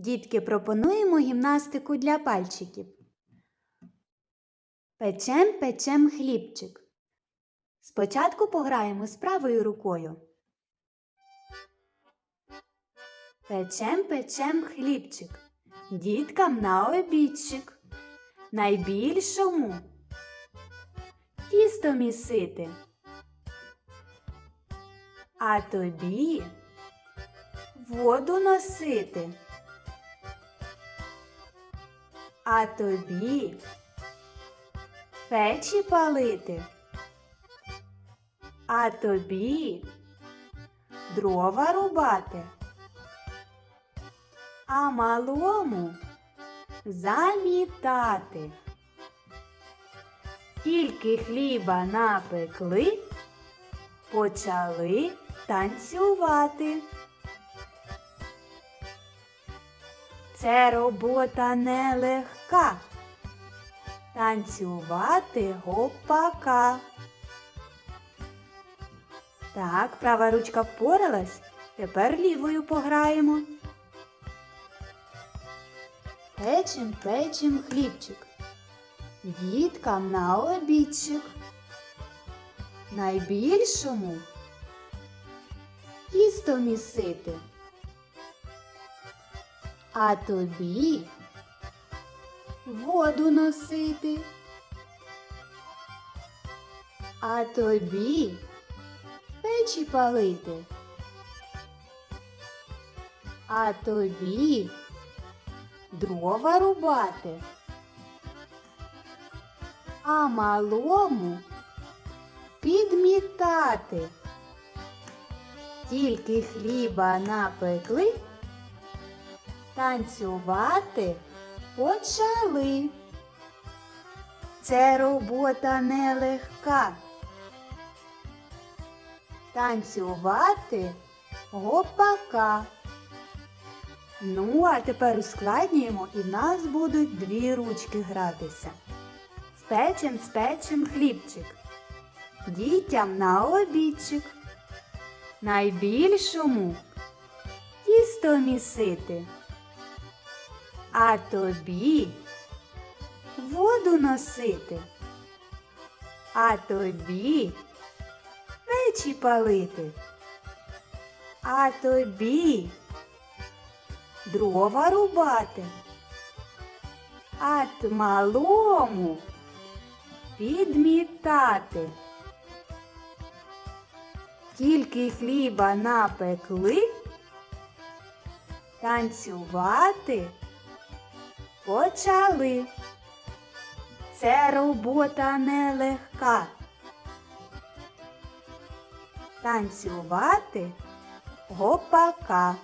Дітки, пропонуємо гімнастику для пальчиків. Печем, печем хлібчик. Спочатку пограємо з правою рукою. Печем, печем хлібчик. Діткам на обідчик. Найбільшому тісто місити. А тобі воду носити. А тобі печі палити. А тобі дрова рубати. А малому замітати. Тільки хліба напекли, почали танцювати. Це робота нелегка. Танцювати гопака. Так, права ручка впоралась. Тепер лівою пограємо. Печем, печем хлібчик. Діткам на обідчик. Найбільшому тісто місити. А тобі воду носити. А тобі печі палити. А тобі дрова рубати. А малому підмітати. Тільки хліба напекли, танцювати почали. Це робота нелегка. Танцювати гопака. Ну, а тепер ускладнюємо і в нас будуть дві ручки гратися. Спечем, спечем хлібчик. Дітям на обідчик. Найбільшому тісто місити. А тобі воду носити. А тобі печі палити. А тобі дрова рубати. А малому підмітати. Тільки хліба напекли, танцювати почали. Це робота нелегка. Танцювати гопака.